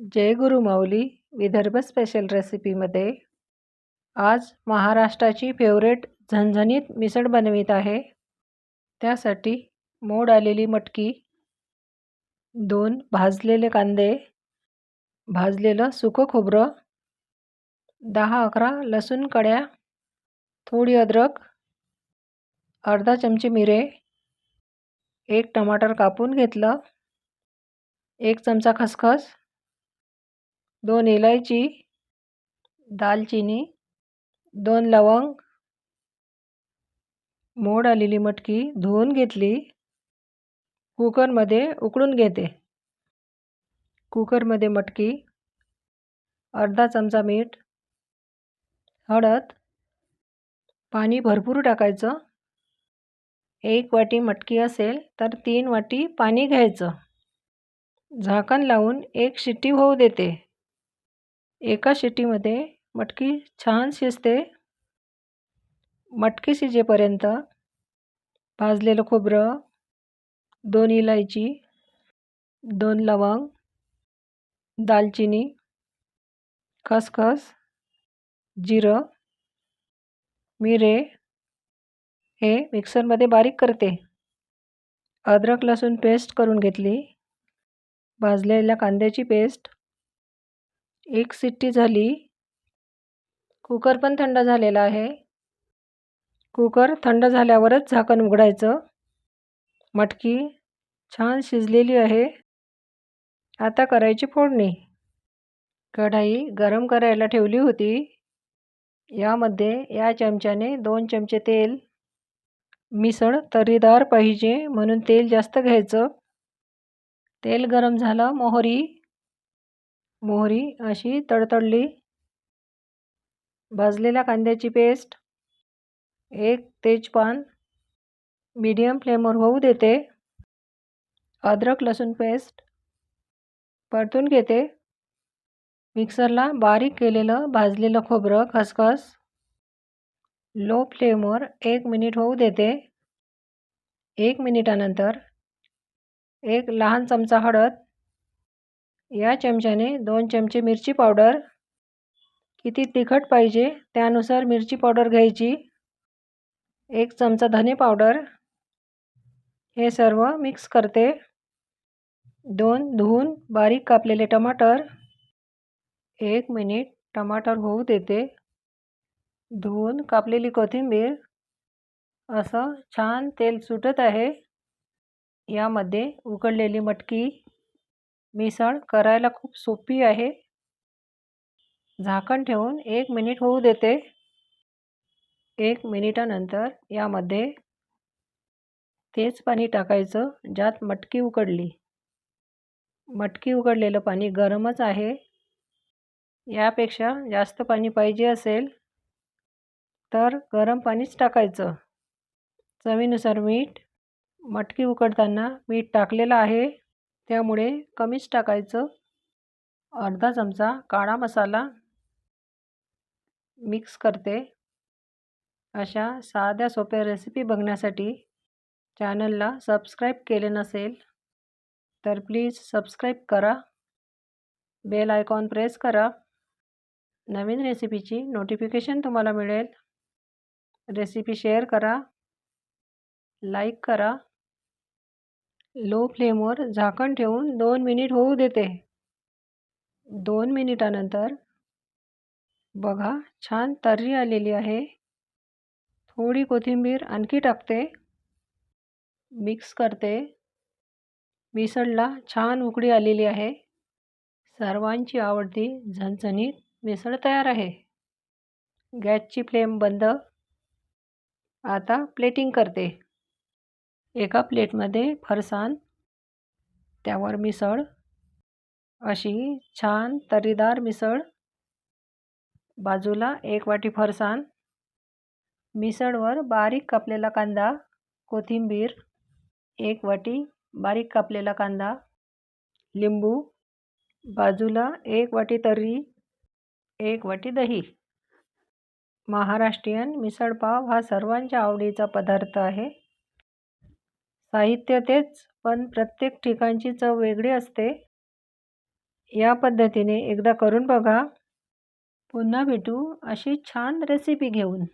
जय गुरु माऊली Vidarbha special रेसिपीमध्ये आज महाराष्ट्राची फेवरेट झणझणीत मिसळ बनवित आहे. त्यासाठी मोड आलेली मटकी दोन भाजलेले कांदे भाजलेलं सुकं खोबरं दहा अकरा लसूण कड्या थोडी अद्रक अर्धा चमचे मिरे एक टमाटर कापून घेतलं एक चमचा खसखस दोन इलायची दालचिनी दोन लवंग मोड आलेली मटकी धुवून घेतली. कुकरमध्ये उकळून घेते. कुकरमध्ये मटकी अर्धा चमचा मीठ हळद पाणी भरपूर टाकायचं. एक वाटी मटकी असेल तर तीन वाटी पाणी घ्यायचं. झाकण लावून एक शिट्टी होऊ देते. एका शिटीमध्ये मटकी छान शिजते. मटकी शिजेपर्यंत भाजलेलं खोबरं दोन इलायची दोन लवंग दालचिनी खसखस जिरं मिरे हे मिक्सरमध्ये बारीक करते. अद्रक लसूण पेस्ट करून घेतली. भाजलेल्या कांद्याची पेस्ट एक सिट्टी झाली. कुकर पण थंड झालेला आहे. कुकर थंड झाल्यावरच झाकण उघडायचं. मटकी छान शिजलेली आहे. आता करायची फोडणी. कढाई गरम करायला ठेवली होती. यामध्ये या चमच्याने दोन चमचे तेल मिसळ तर्रीदार पाहिजे म्हणून तेल जास्त घ्यायचं. तेल गरम झालं मोहरी मोहरी अशी तडतडली. भाजलेल्या कांद्याची पेस्ट एक तेजपान मीडियम फ्लेमवर होऊ देते. अद्रक लसूण पेस्ट परतून घेते. मिक्सरला बारीक केलेलं भाजलेलं खोबरं खसखस लो फ्लेमवर एक मिनिट होऊ देते. एक मिनिटानंतर एक लहान चमचा हळद या चमच्याने दोन चमचे मिरची पावडर. किती तिखट पाहिजे त्यानुसार मिरची पावडर घ्यायची. एक चमचा धने पावडर. हे सर्व मिक्स करते. दोन धुवून बारीक कापलेले टमाटर. एक मिनिट टमाटर होऊ देते. धुवून कापलेली कोथिंबीर. असं छान तेल सुटत आहे. यामध्ये उकडलेली मटकी. मिसळ करायला खूप सोपी आहे. झाकण ठेवून एक मिनिट होऊ देते. एक मिनिटानंतर यामध्ये तेच पाणी टाकायचं ज्यात मटकी उकडली. मटकी उकडलेलं पाणी गरमच आहे. यापेक्षा जास्त पाणी पाहिजे असेल तर गरम पाणीच टाकायचं. चवीनुसार मीठ मटकी उकडताना मीठ टाकलेलं आहे. त्यामुळे कमीच टाकायचं. अर्धा चमचा काळा मसाला मिक्स करते. अशा साध्या सोप्या रेसिपी बघण्यासाठी चॅनलला सबस्क्राईब केले नसेल तर प्लीज सबस्क्राईब करा. बेल आयकॉन प्रेस करा. नवीन रेसिपीची नोटिफिकेशन तुम्हाला मिळेल. रेसिपी शेअर करा. लाईक करा. लो फ्लेमवर झाकण ठेवून दोन मिनिट होऊ देते. दोन मिनिटानंतर बघा छान तर्री आलेली आहे. थोडी कोथिंबीर आणखी टाकते. मिक्स करते. मिसळला छान उकडी आलेली आहे. सर्वांची आवडती झणझणीत मिसळ तयार आहे. गॅसची फ्लेम बंद. आता प्लेटिंग करते. एका प्लेटमध्ये फरसाण त्यावर मिसळ अशी छान तर्रीदार मिसळ. बाजूला एक वाटी फरसाण मिसळवर बारीक कापलेला कांदा कोथिंबीर एक वाटी बारीक कापलेला कांदा लिंबू बाजूला एक वाटी तर्री एक वाटी दही. महाराष्ट्रीयन मिसळपाव हा सर्वांच्या आवडीचा पदार्थ आहे. साहित्य तेच पण प्रत्येक ठिकाणची चव वेगळी असते. या पद्धतीने एकदा करून बघा. पुन्हा भेटू अशी छान रेसिपी घेऊन.